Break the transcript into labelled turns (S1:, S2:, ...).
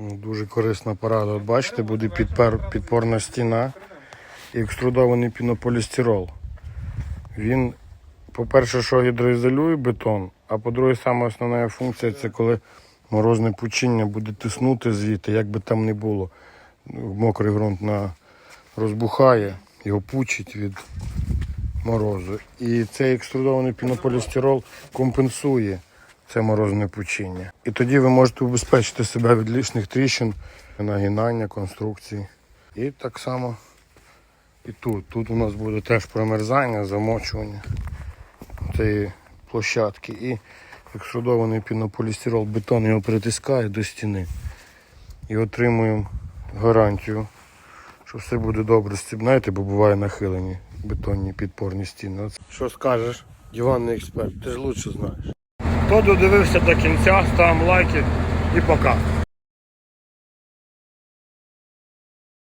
S1: Ну, Дуже корисна порада. От бачите, буде підпер, підпорна стіна і екструдований пінополістирол. Він, по-перше, що гідроізолює бетон, а по-друге, саме основна функція це коли морозне пучиння буде тиснути звідти, як би там не було. Мокрий ґрунт на... розбухає, його пучить від морозу. І цей екструдований пінополістирол компенсує це морозне пучиння. І тоді ви можете убезпечити себе від лишніх тріщин, нагинання, конструкції. І так само і тут. Тут у нас буде теж промерзання, замочування цієї площадки. І екструдований пінополістирол бетон його притискає до стіни. І отримуємо гарантію, що все буде добре. Стібнаєте, бо буває нахилені бетонні підпорні стіни. Що скажеш, диванний експерт, ти ж лучше знаєш. Хто додивився до кінця, ставимо лайки і пока.